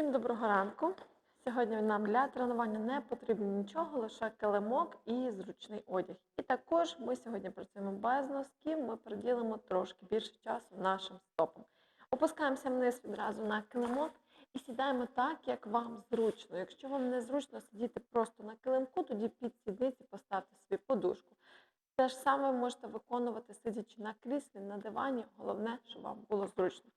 Всім доброго ранку. Сьогодні нам для тренування не потрібно нічого, лише килимок і зручний одяг. І також ми сьогодні працюємо без носків, ми приділимо трошки більше часу нашим стопам. Опускаємося вниз відразу на килимок і сідаємо так, як вам зручно. Якщо вам не зручно сидіти просто на килимку, тоді під сідниці поставте собі подушку. Те ж саме ви можете виконувати, сидячи на кріслі, на дивані. Головне, щоб вам було зручно.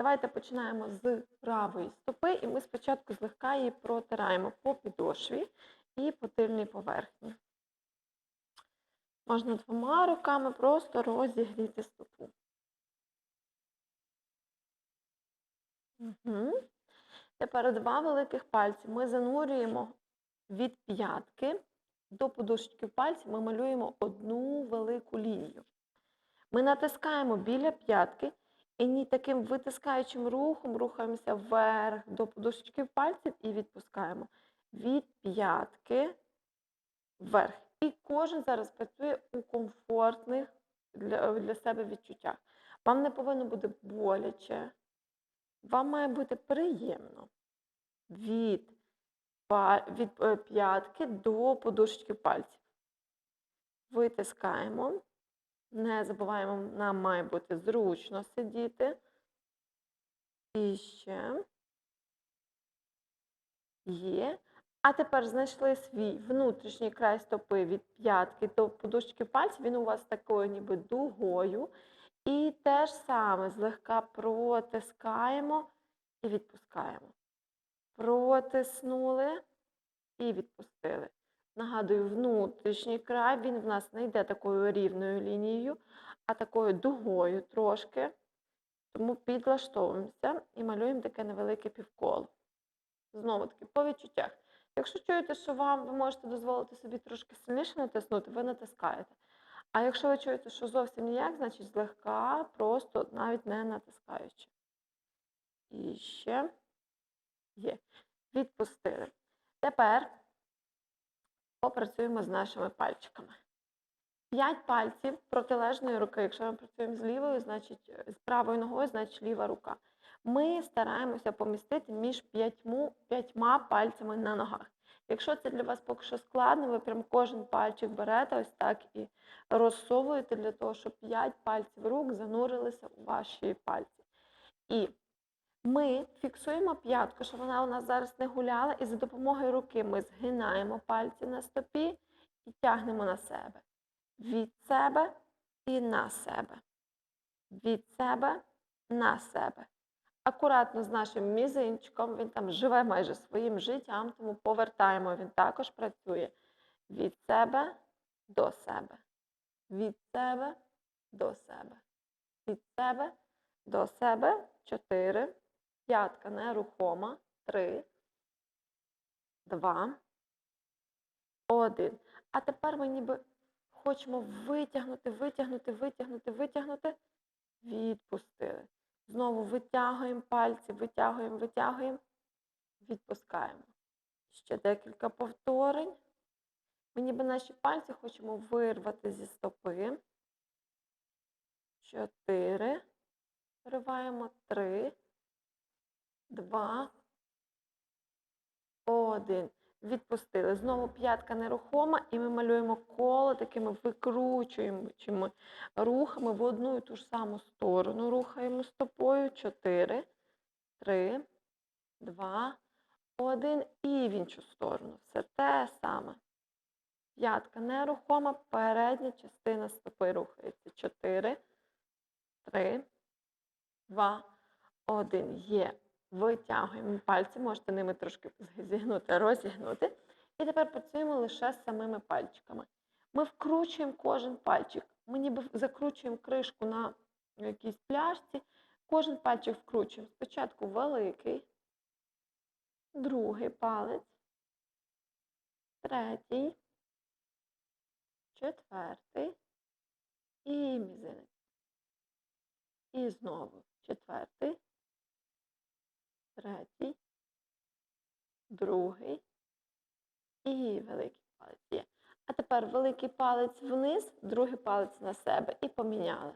Давайте починаємо з правої стопи, і ми спочатку злегка її протираємо по підошві і по тильній поверхні. Можна двома руками просто розігріти стопу. Угу. Тепер два великих пальці ми занурюємо від п'ятки до подушечки пальців, ми малюємо одну велику лінію. Ми натискаємо біля п'ятки. І ні таким витискаючим рухом рухаємося вверх до подушечки пальців і відпускаємо. Від п'ятки вверх. І кожен зараз працює у комфортних для, для себе відчуттях. Вам не повинно бути боляче, вам має бути приємно. Від, від е, п'ятки до подушечки пальців. Витискаємо. Не забуваємо, нам має бути зручно сидіти. І ще є. А тепер знайшли свій внутрішній край стопи від п'ятки до подушки пальців. Він у вас такою ніби дугою. І те ж саме злегка протискаємо і відпускаємо. Протиснули і відпустили. Нагадую, внутрішній край, він в нас не йде такою рівною лінією, а такою дугою трошки. Тому підлаштовуємося і малюємо таке невелике півколо. Знову таки, по відчуттях. Якщо чуєте, що вам ви можете дозволити собі трошки сильніше натиснути, ви натискаєте. А якщо ви чуєте, що зовсім ніяк, значить злегка, просто навіть не натискаючи. І ще є. Відпустили. Тепер попрацюємо з нашими пальчиками. П'ять пальців протилежної руки. Якщо ми працюємо з лівою, значить з правою ногою, значить ліва рука. Ми стараємося помістити між п'ятьма, п'ятьма пальцями на ногах. Якщо це для вас поки що складно, ви прям кожен пальчик берете ось так і розсовуєте для того, щоб п'ять пальців рук занурилися у ваші пальці. І ми фіксуємо п'ятку, щоб вона у нас зараз не гуляла, і за допомогою руки ми згинаємо пальці на стопі і тягнемо на себе. Від себе і на себе. Від себе на себе. Акуратно з нашим мізинчиком, він там живе майже своїм життям, тому повертаємо, він також працює від себе до себе. Від себе до себе. Від себе до себе. Чотири. П'ятка нерухома. Три, два, один. А тепер ми ніби хочемо витягнути, витягнути, витягнути, витягнути. Відпустили. Знову витягуємо пальці, витягуємо, витягуємо, відпускаємо. Ще декілька повторень. Ми ніби наші пальці хочемо вирвати зі стопи. Чотири. Вириваємо три два, один. Відпустили. Знову п'ятка нерухома, і ми малюємо коло такими викручуючими рухами в одну і ту ж саму сторону. Рухаємо стопою. Чотири, три, два, один. І в іншу сторону. Все те саме. П'ятка нерухома, передня частина стопи рухається. Чотири, три, два, один. Є. Витягуємо пальці, можете ними трошки зігнути, розігнути. І тепер працюємо лише з самими пальчиками. Ми вкручуємо кожен пальчик. Ми ніби закручуємо кришку на якійсь пляшці. Кожен пальчик вкручуємо. Спочатку великий, другий палець, третій, четвертий і мізинець. І знову четвертий третій, другий і великий палець є. А тепер великий палець вниз, другий палець на себе і поміняли.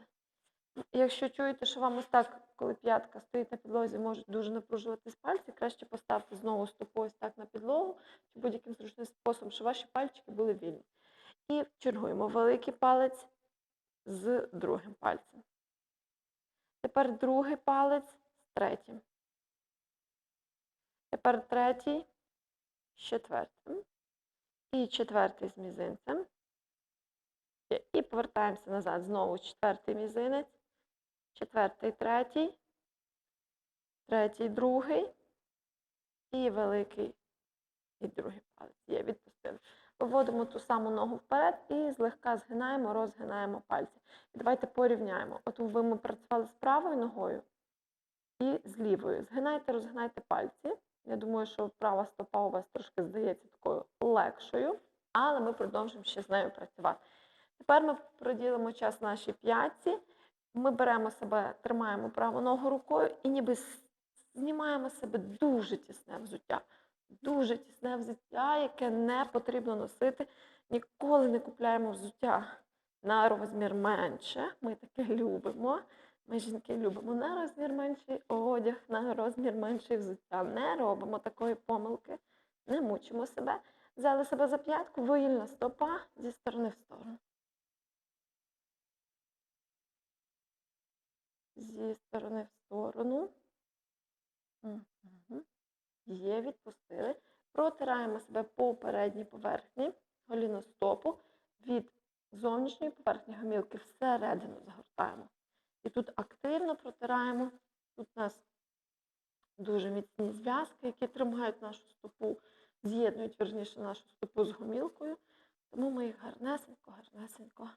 Якщо чуєте, що вам ось так, коли п'ятка стоїть на підлозі, можуть дуже напружуватись пальці, краще поставте знову стопу ось так на підлогу, чи будь-яким зручним способом, щоб ваші пальчики були вільні. І чергуємо великий палець з другим пальцем. Тепер другий палець з третім. Тепер третій з четвертим. І четвертий з мізинцем. І повертаємося назад. Знову четвертий мізинець, четвертий, третій, третій, другий і великий і другий палець. Є, відпустили. Виводимо ту саму ногу вперед і злегка згинаємо, розгинаємо пальці. І давайте порівняємо. От ви ми працювали з правою ногою і з лівою. Згинайте, розгинайте пальці. Я думаю, що права стопа у вас трошки здається такою легшою, але ми продовжуємо ще з нею працювати. Тепер ми приділимо час нашій п'ятці. Ми беремо себе, тримаємо праву ногу рукою і ніби знімаємо себе дуже тісне взуття. Дуже тісне взуття, яке не потрібно носити. Ніколи не купляємо взуття на розмір менше. Ми таке любимо. Ми жінки любимо на розмір менший одяг, на розмір менший взуття. Не робимо такої помилки, не мучимо себе. Взяли себе за п'ятку, вільна стопа зі сторони в сторону. Зі сторони в сторону. Мгм. Є, відпустили. Протираємо себе по передній поверхні голіностопу від зовнішньої поверхні гомілки всередину загортаємо. І тут активно протираємо. Тут у нас дуже міцні зв'язки, які тримають нашу стопу, з'єднують верніше нашу стопу з гомілкою. Тому ми їх гарнесенько, гарнесенько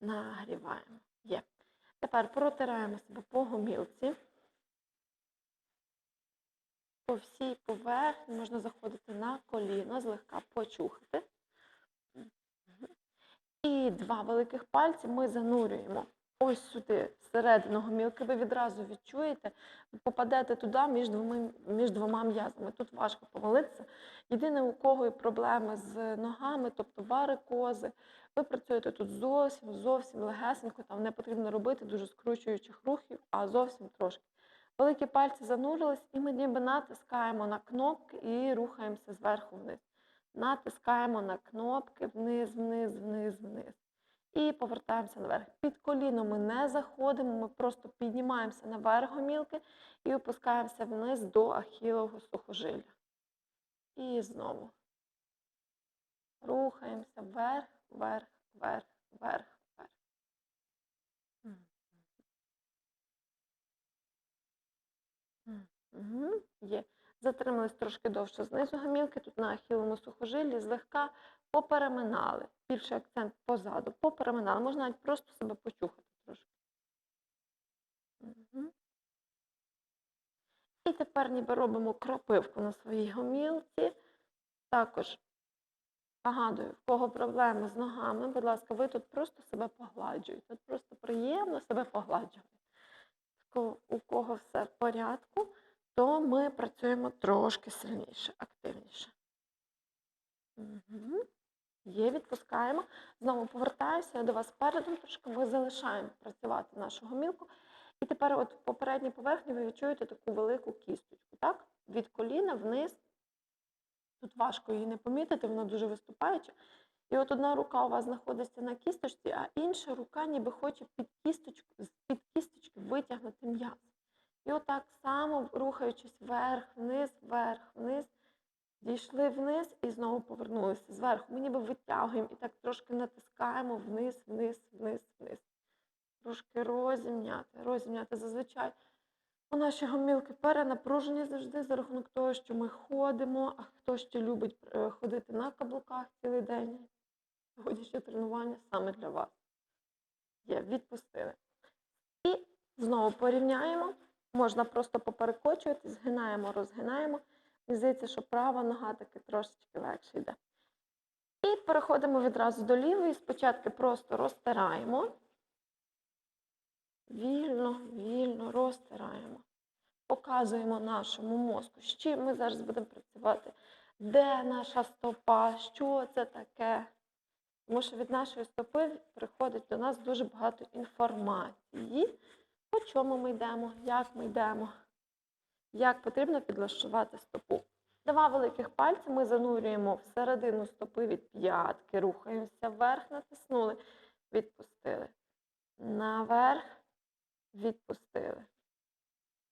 нагріваємо. Є. Тепер протираємо себе по гомілці. По всій поверхні можна заходити на коліно, злегка почухати. І два великих пальці ми занурюємо ось сюди, всередину гомілки. Ви відразу відчуєте, ви попадете туди між двома, між двома м'язами. Тут важко помолитися. Єдине, у кого є проблеми з ногами, тобто варикози, ви працюєте тут зовсім, зовсім легесенько, там не потрібно робити дуже скручуючих рухів, а зовсім трошки. Великі пальці занурились, і ми ніби натискаємо на кнопки і рухаємося зверху вниз. Натискаємо на кнопки вниз, вниз, вниз, вниз. І повертаємося наверх. Під коліно ми не заходимо, ми просто піднімаємося наверх гомілки і опускаємося вниз до ахілового сухожилля. І знову. Рухаємося вверх, вверх, вверх. Мгм. Мгм. Є. Затримались трошки довше знизу гамілки, тут на ахілому сухожилі, злегка попереминали. Більший акцент позаду. Попереминали. Можна навіть просто себе почухати трошки. Мгм. І тепер ніби робимо кропивку на своїй гомілці. Також нагадую, в кого проблеми з ногами, будь ласка, ви тут просто себе погладжуєте. Тут просто приємно себе ко- У кого все в порядку, то ми працюємо трошки сильніше, активніше. Мгм. Є, відпускаємо. Знову повертаюся я до вас передом трошки. Ми залишаємо працювати нашу гомілку. І тепер, от в попередній поверхні, ви відчуєте таку велику кісточку, так? Від коліна вниз. Тут важко її не помітити, вона дуже виступаюча. І от одна рука у вас знаходиться на кісточці, а інша рука ніби хоче під кісточку, з-під кісточки витягнути м'яз. І отак само, рухаючись вверх, вниз, вверх, вниз, дійшли вниз і знову повернулися зверху. Ми ніби витягуємо і так трошки натискаємо вниз, вниз, вниз, вниз. Трошки розімняти, розімняти. Зазвичай у наші гомілки перенапружені завжди за рахунок того, що ми ходимо, а хто ще любить е, ходити на каблуках цілий день. Сьогоднішнє тренування саме для вас. Є, відпустили. І знову порівняємо. Можна просто поперекочувати, згинаємо, розгинаємо. Мені здається, що права нога таки трошечки легше йде. І переходимо відразу до лівої. Спочатку просто розтираємо. Вільно, вільно розтираємо. Показуємо нашому мозку, з чим ми зараз будемо працювати, де наша стопа, що це таке. Тому що від нашої стопи приходить до нас дуже багато інформації, по чому ми йдемо, як ми йдемо, як потрібно підлаштувати стопу. Два великих пальці ми занурюємо всередину стопи від п'ятки, рухаємося вверх, натиснули, відпустили. Наверх, відпустили.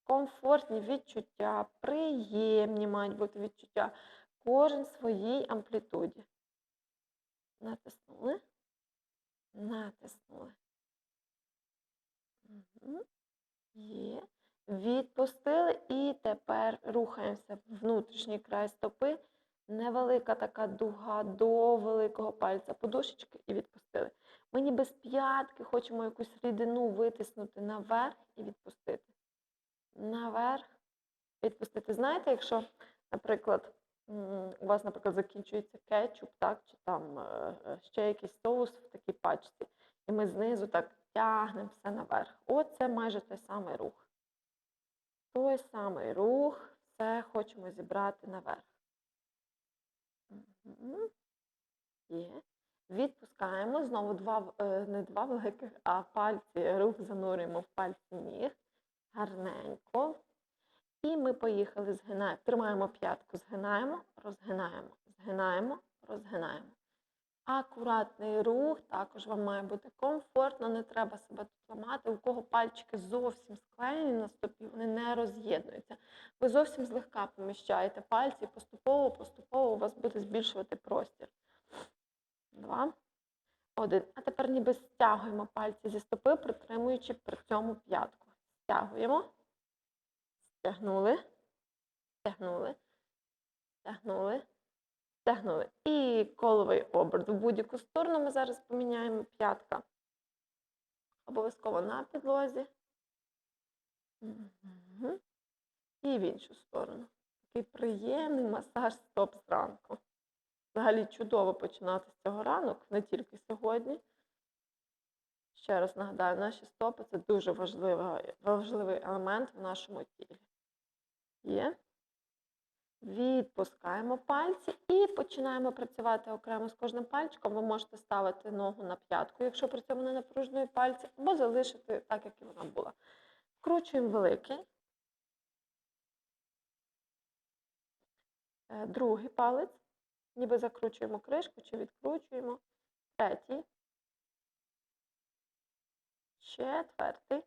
Комфортні відчуття, приємні мають бути відчуття. Кожен своїй амплітуді. Натиснули. Натиснули. Є. Відпустили і тепер рухаємося в внутрішній край стопи. Невелика така дуга до великого пальця подушечки і відпустили. Ми ніби з п'ятки хочемо якусь рідину витиснути наверх і відпустити. Наверх, відпустити. Знаєте, якщо, наприклад, у вас, наприклад, закінчується кетчуп, так, чи там е, е, ще якийсь соус в такій пачці, і ми знизу так тягнемо все наверх. Оце майже той самий рух. Той самий рух, все хочемо зібрати наверх. Мгм. Є. Відпускаємо знову два, е, не два великих, а пальці, рух занурюємо в пальці ніг. Гарненько. І ми поїхали, згинаємо. Тримаємо п'ятку, згинаємо, розгинаємо, згинаємо, розгинаємо. Акуратний рух, також вам має бути комфортно, не треба себе тут ламати. У кого пальчики зовсім склеєні на стопі, вони не роз'єднуються. Ви зовсім злегка поміщаєте пальці, і поступово, поступово у вас буде збільшувати простір. Два. Один. А тепер ніби стягуємо пальці зі стопи, притримуючи при цьому п'ятку. Стягуємо. Стягнули. Стягнули. Стягнули. Стягнули. І коловий оберт. В будь-яку сторону ми зараз поміняємо п'ятка. Обов'язково на підлозі. І в іншу сторону. Такий приємний масаж стоп зранку. Взагалі чудово починати з цього ранок, не тільки сьогодні. Ще раз нагадаю, наші стопи це дуже важливий, важливий елемент в нашому тілі. Є. Відпускаємо пальці і починаємо працювати окремо з кожним пальчиком. Ви можете ставити ногу на п'ятку, якщо при цьому не напружнює пальці, або залишити так, як і вона була. Вкручуємо великий. Е, Другий палець. Ніби закручуємо кришку чи відкручуємо. Третій. Четвертий.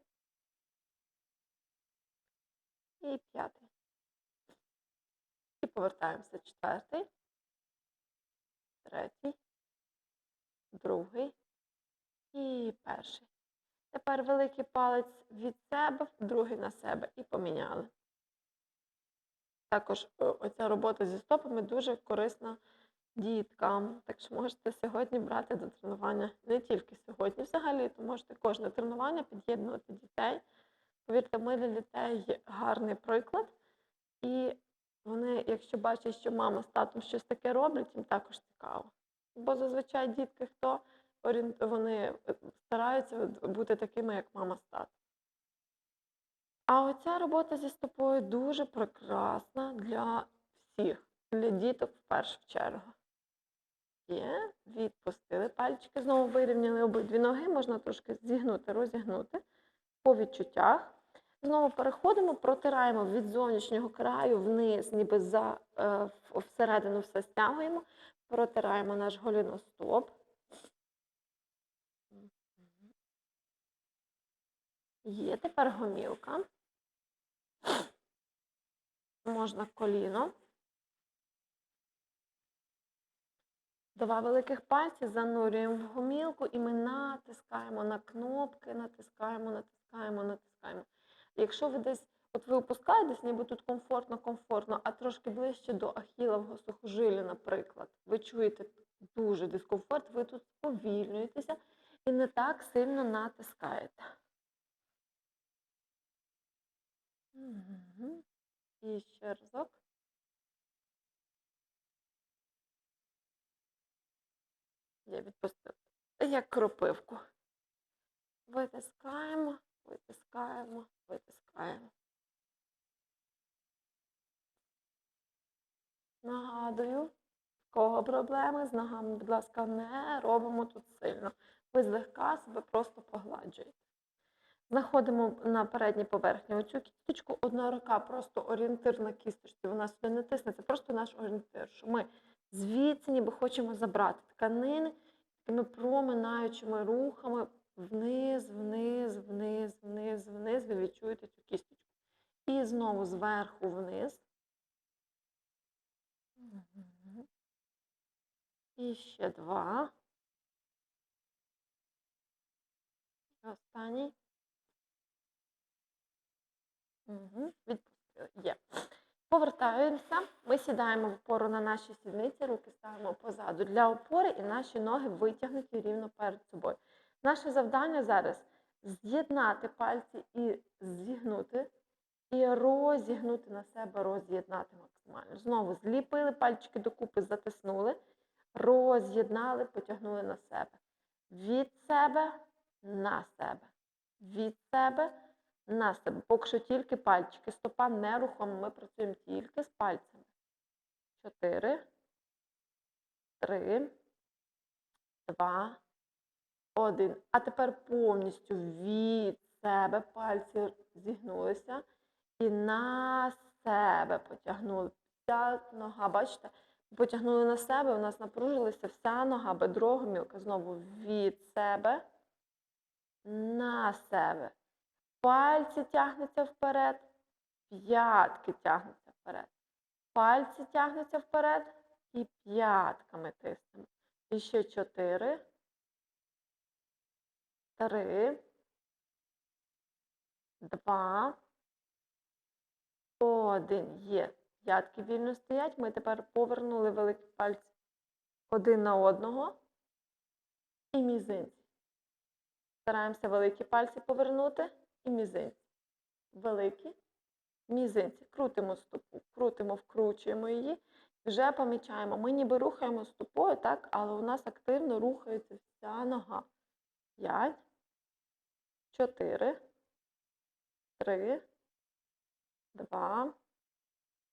І п'ятий. Повертаємося. Четвертий. Третій. Другий. І перший. Тепер великий палець від себе, другий на себе. І поміняли. Також е, оця робота зі стопами дуже корисна діткам. Так що можете сьогодні брати до тренування не тільки сьогодні, взагалі, то можете кожне тренування під'єднувати дітей. Повірте, ми для дітей гарний приклад. І вони, якщо бачать, що мама з татом щось таке роблять, їм також цікаво. Бо зазвичай дітки, хто вони е, стараються бути такими, як мама з татом. А оця робота зі стопою дуже прекрасна для всіх, для діток в першу чергу. Є, відпустили пальчики, знову вирівняли обидві ноги, можна трошки зігнути, розігнути по відчуттях. Знову переходимо, протираємо від зовнішнього краю вниз, ніби за, е, всередину все стягуємо, протираємо наш голіностоп. Є тепер гомілка. Можна коліно. Два великих пальці занурюємо в гомілку і ми натискаємо на кнопки, натискаємо, натискаємо, натискаємо. Якщо ви десь, от ви опускаєтесь, ніби тут комфортно, комфортно, а трошки ближче до ахілового сухожилля, наприклад, ви чуєте дуже дискомфорт, ви тут сповільнюєтеся і не так сильно натискаєте. Мгм. І ще разок. Я відпустила. Як кропивку. Витискаємо, витискаємо, витискаємо. Нагадую, в Кого проблеми з ногами, будь ласка, не робимо тут сильно. Ви злегка себе просто погладжуєте. Знаходимо на передній поверхні оцю кісточку. Одна рука просто орієнтир на кісточці. Вона сюди не тисне, це просто наш орієнтир. Що ми звідси ніби хочемо забрати тканини такими проминаючими рухами вниз, вниз, вниз, вниз, вниз. Ви відчуєте цю кісточку. І знову зверху вниз. І ще два. І Останній. Угу. Відпустили. Є. Повертаємося. Ми сідаємо в опору на наші сідниці, руки ставимо позаду для опори і наші ноги витягнуті рівно перед собою. Наше завдання зараз з'єднати пальці і зігнути, і розігнути на себе, роз'єднати максимально. Знову зліпили пальчики докупи, затиснули, роз'єднали, потягнули на себе. Від себе на себе. Від себе на себе. Поки що тільки пальчики. Стопа нерухома. Ми працюємо тільки з пальцями. Чотири. Три. Два. Один. А тепер повністю від себе пальці зігнулися. І на себе потягнули. Вся нога, бачите? Потягнули на себе, у нас напружилася вся нога, бедро, гомілка. Знову від себе на себе. Пальці тягнуться вперед, п'ятки тягнуться вперед. Пальці тягнуться вперед і п'ятками тиснемо. І ще чотири. Три. Два. Один. Є. П'ятки вільно стоять. Ми тепер повернули великі пальці один на одного. І мізинці. Стараємося великі пальці повернути і мізинці. Великі мізинці. Крутимо стопу, крутимо, вкручуємо її. Вже помічаємо, ми ніби рухаємо стопою, так, але у нас активно рухається вся нога. П'ять, чотири, три, два,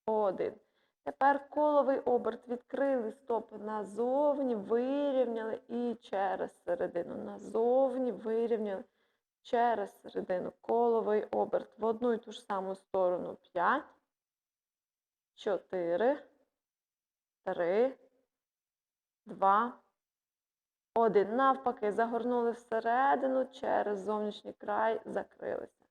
один. Тепер коловий оберт відкрили стопи назовні, вирівняли і через середину. Назовні вирівняли через середину. Коловий оберт в одну і ту ж саму сторону. 5, 4, 3, 2, 1. Навпаки, загорнули всередину, через зовнішній край закрилися.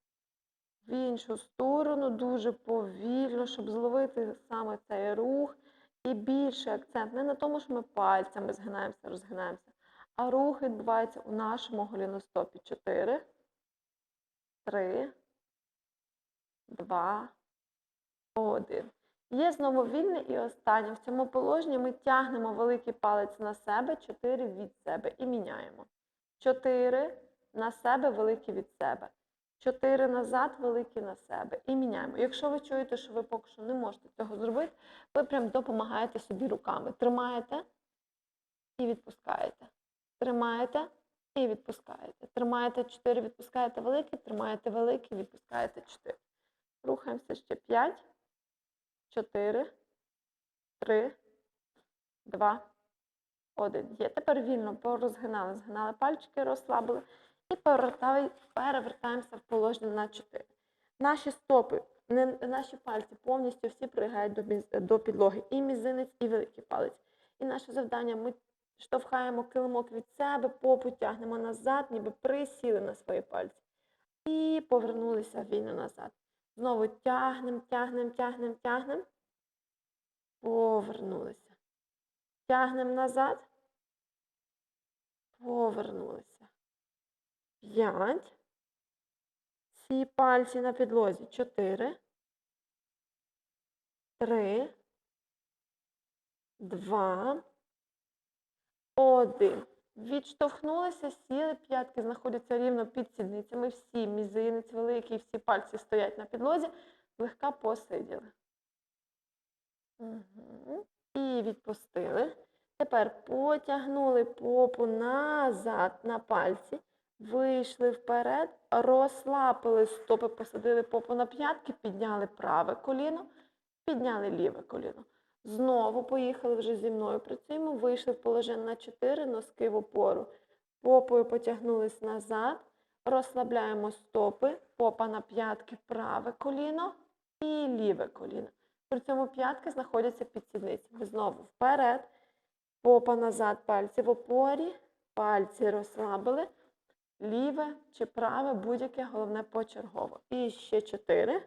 В іншу сторону дуже повільно, щоб зловити саме цей рух. І більший акцент не на тому, що ми пальцями згинаємося, розгинаємося, а рух відбувається у нашому голіностопі. 4, 3, 2, 1. Є знову вільне і останнє. В цьому положенні ми тягнемо великий палець на себе, 4 від себе і міняємо. 4 на себе, великий від себе. 4 назад, великий на себе. І міняємо. Якщо ви чуєте, що ви поки що не можете цього зробити, ви прям допомагаєте собі руками. Тримаєте і відпускаєте. Тримаєте і відпускаєте. Тримаєте 4, відпускаєте великий, тримаєте великий, відпускаєте 4. Рухаємося ще 5, 4, 3, 2, 1. Є. Тепер вільно порозгинали, згинали пальчики, розслабили. І перевертаємося в положення на 4. Наші стопи, наші пальці повністю всі прилягають до, підлоги. І мізинець, і великий палець. І наше завдання ми штовхаємо килимок від себе, попу тягнемо назад, ніби присіли на свої пальці. І повернулися вільно назад. Знову тягнемо, тягнемо, тягнемо, тягнемо. Повернулися. Тягнемо назад. Повернулися. П'ять. Всі пальці на підлозі. Чотири. Три. Два. Один. Відштовхнулися, сіли, п'ятки знаходяться рівно під сідницями. Всі мізинець великий, всі пальці стоять на підлозі, легка посиділи. Угу. І відпустили. Тепер потягнули попу назад на пальці, вийшли вперед, розслабили стопи, посадили попу на п'ятки, підняли праве коліно, підняли ліве коліно. Знову поїхали вже зі мною. Працюємо, вийшли в положення на 4, носки в опору. Попою потягнулись назад, розслабляємо стопи, попа на п'ятки, праве коліно і ліве коліно. При цьому п'ятки знаходяться під сідницями. Знову вперед, попа назад, пальці в опорі, пальці розслабили, ліве чи праве, будь-яке, головне почергово. І ще 4.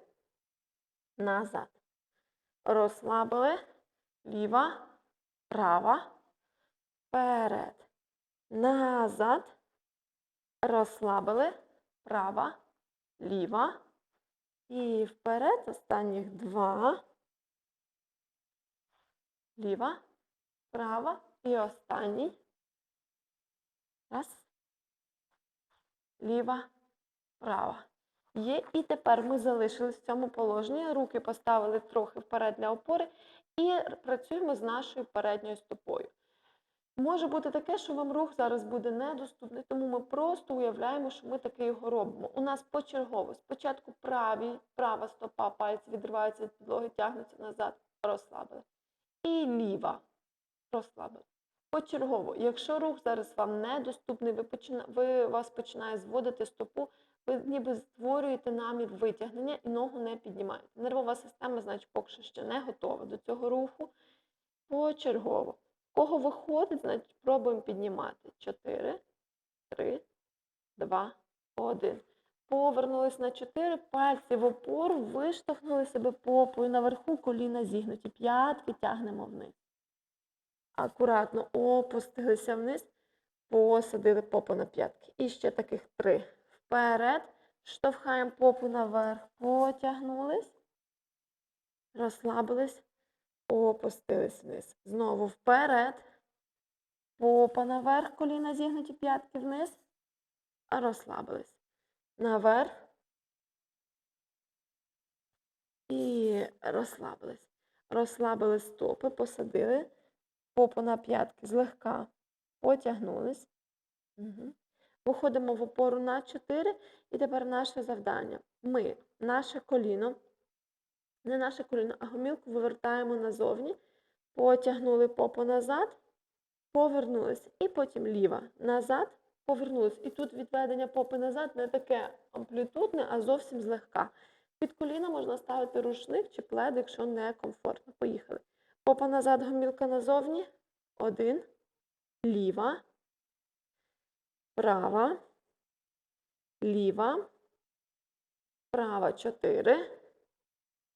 Назад. Розслабили. Ліва, права, вперед, назад, розслабили, права, ліва. І вперед, останніх два, ліва, права і останній. Раз, ліва, права. Є, і тепер ми залишились в цьому положенні, руки поставили трохи вперед для опори і працюємо з нашою передньою стопою. Може бути таке, що вам рух зараз буде недоступний, тому ми просто уявляємо, що ми таке його робимо. У нас почергово. Спочатку праві, права стопа, пальці відриваються від підлоги, тягнуться назад, розслабили. І ліва розслабили. Почергово. Якщо рух зараз вам недоступний, ви, почина... ви вас починає зводити стопу, ви ніби створюєте намір витягнення і ногу не піднімаєте. Нервова система, значить, поки ще не готова до цього руху. Почергово. Кого виходить, значить, пробуємо піднімати. 4, 3, 2, 1. Повернулись на 4, пальці в опору, виштовхнули себе попою наверху, коліна зігнуті. П'ятки тягнемо вниз. Акуратно опустилися вниз, посадили попу на п'ятки. І ще таких три. Вперед. Штовхаємо попу наверх, потягнулись, розслабились, опустились вниз. Знову вперед. Попа наверх, коліна зігнуті, п'ятки вниз, розслабились. Наверх. І розслабились. Розслабили стопи, посадили попу на п'ятки злегка, потягнулись. Угу. Виходимо в опору на 4, і тепер наше завдання. Ми наше коліно, не наше коліно, а гомілку вивертаємо назовні, потягнули попу назад, повернулися. І потім ліва назад, повернулись. І тут відведення попи назад не таке амплітудне, а зовсім злегка. Під коліна можна ставити рушник чи плед, якщо не комфортно. Поїхали. Попа назад, гомілка назовні. Один. Ліва. Права, ліва, права 4,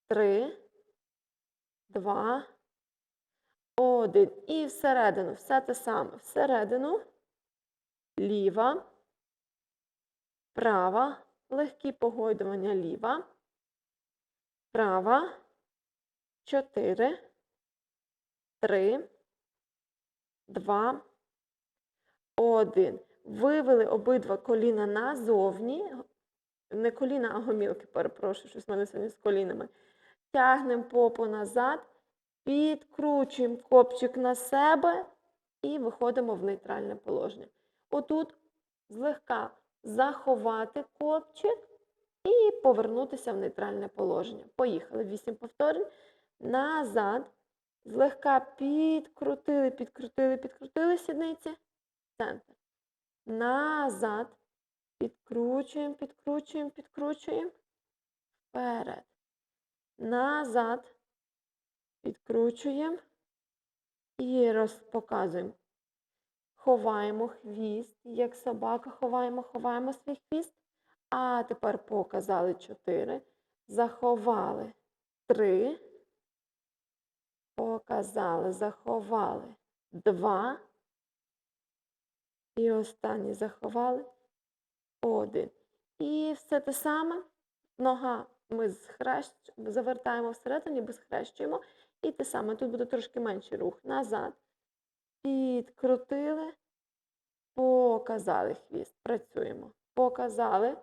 3, 2, 1. І всередину. Все те саме. Всередину, ліва, права, легкі погойдування. Ліва, права, 4, 3, 2, 1. Вивели обидва коліна назовні. Не коліна, а гомілки, перепрошую, щось в мене сьогодні з колінами. Тягнемо попу назад, підкручуємо копчик на себе і виходимо в нейтральне положення. Отут злегка заховати копчик і повернутися в нейтральне положення. Поїхали. Вісім повторень. Назад. Злегка підкрутили, підкрутили, підкрутили сідниці. Центр назад. Підкручуємо, підкручуємо, підкручуємо. Вперед. Назад. Підкручуємо і розпоказуємо. Ховаємо хвіст, як собака ховаємо, ховаємо свій хвіст. А тепер показали 4. Заховали 3. Показали, заховали 2. І останній заховали один. І все те саме. Нога ми схрещ... завертаємо всередині, ніби схрещуємо. І те саме. Тут буде трошки менший рух. Назад. Підкрутили, показали хвіст. Працюємо. Показали,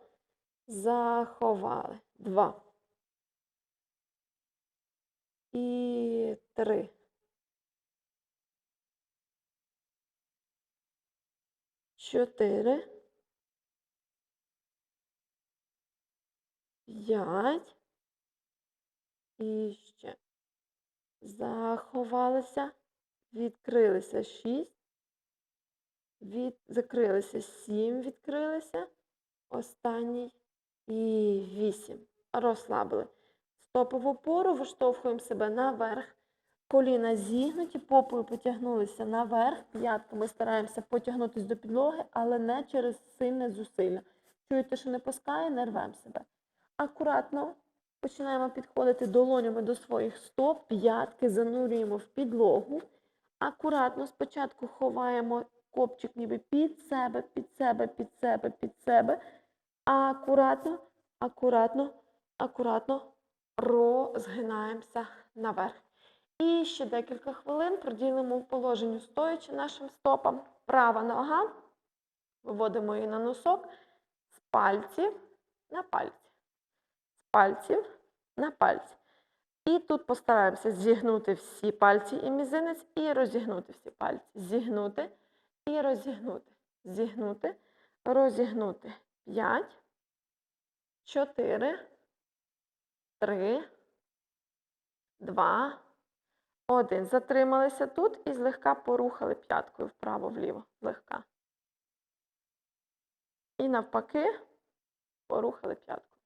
заховали. Два. І три. чотири, п'ять. І ще. Заховалися, відкрилися 6, від... закрилися 7, відкрилися, останній. І 8. Розслабили. Стопи в опору, виштовхуємо себе наверх. Коліна зігнуті, попою потягнулися наверх, п'ятками стараємося потягнутися до підлоги, але не через сильне зусилля. Чуєте, що не пускає, не рвемо себе. Акуратно починаємо підходити долонями до своїх стоп, п'ятки занурюємо в підлогу. Акуратно спочатку ховаємо копчик ніби під себе, під себе, під себе, під себе. Акуратно, акуратно, акуратно розгинаємося наверх. І ще декілька хвилин проділимо в положенню стоячи нашим стопам. Права нога. Виводимо її на носок з пальців на пальці. З пальців на пальці. І тут постараємося зігнути всі пальці і мізинець, і розігнути всі пальці. Зігнути і розігнути. Зігнути, розігнути. П'ять, чотири, три, два, один. Затрималися тут і злегка порухали п'яткою вправо-вліво. Злегка. І навпаки порухали п'яткою.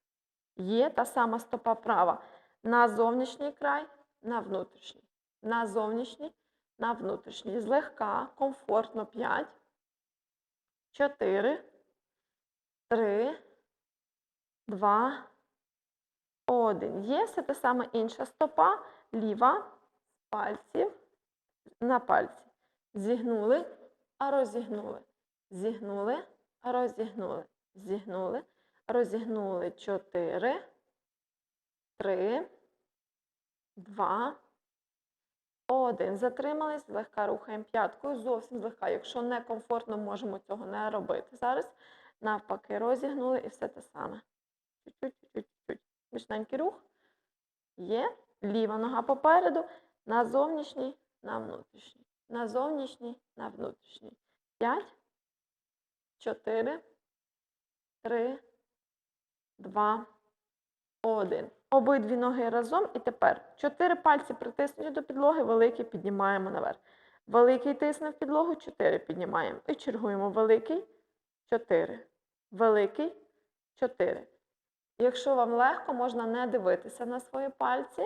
Є та сама стопа права на зовнішній край, на внутрішній. На зовнішній, на внутрішній. Злегка, комфортно 5, 4, 3, 2, 1. Є все те саме інша стопа, ліва, з пальців на пальці. Зігнули, розігнули. Зігнули, розігнули. Зігнули, розігнули. 4, 3, 2, 1. Затримались, злегка рухаємо п'яткою, зовсім злегка. Якщо не комфортно, можемо цього не робити. Зараз навпаки розігнули і все те саме. Чуть-чуть, Бічненький рух. Є. Ліва нога попереду, на зовнішній, на внутрішній. На зовнішній, на внутрішній. 5, 4, 3, 2, 1. Обидві ноги разом. І тепер 4 пальці притиснуті до підлоги, великий піднімаємо наверх. Великий тисне в підлогу, 4 піднімаємо. І чергуємо великий, 4. Великий, 4. Якщо вам легко, можна не дивитися на свої пальці.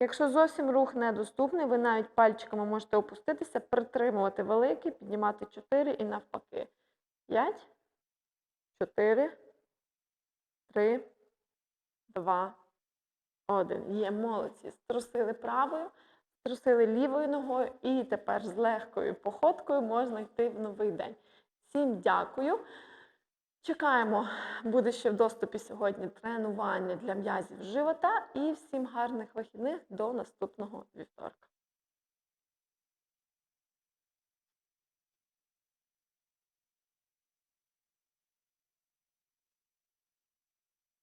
Якщо зовсім рух недоступний, ви навіть пальчиками можете опуститися, притримувати великий, піднімати 4 і навпаки. 5, 4, 3, 2, 1. Є молодці. Струсили правою, струсили лівою ногою і тепер з легкою походкою можна йти в новий день. Всім дякую. Чекаємо, буде ще в доступі сьогодні тренування для м'язів живота і всім гарних вихідних до наступного вівторка.